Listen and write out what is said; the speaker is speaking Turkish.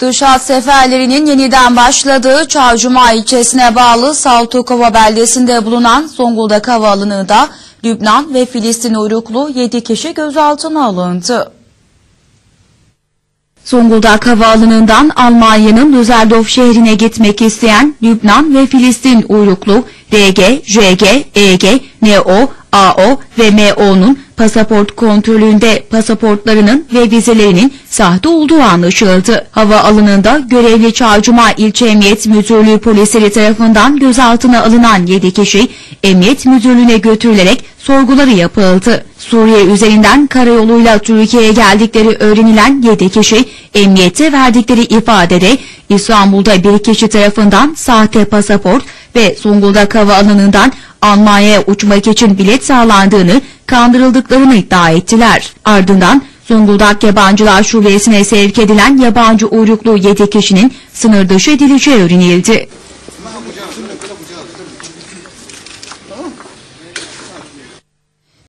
Dış hat seferlerinin yeniden başladığı Çarşuma ilçesine bağlı Saltukova beldesinde bulunan Zonguldak Havaalanı'nda Lübnan ve Filistin uyruklu 7 kişi gözaltına alındı. Zonguldak Havaalanı'ndan Almanya'nın Düsseldorf şehrine gitmek isteyen Lübnan ve Filistin uyruklu DG, JG, EG, NO, AO ve MO'nun pasaport kontrolünde pasaportlarının ve vizelerinin sahte olduğu anlaşıldı. Havaalanında görevli Çarşıma İlçe Emniyet Müdürlüğü polisleri tarafından gözaltına alınan 7 kişi Emniyet Müdürlüğü'ne götürülerek sorguları yapıldı. Suriye üzerinden karayoluyla Türkiye'ye geldikleri öğrenilen 7 kişi emniyete verdikleri ifadede İstanbul'da bir kişi tarafından sahte pasaport ve Zonguldak hava alanından Almanya'ya uçmak için bilet sağlandığını kandırıldıklarını iddia ettiler. Ardından Zonguldak Yabancılar Şubesi'ne sevk edilen yabancı uyruklu 7 kişinin sınır dışı edileceği öğrenildi.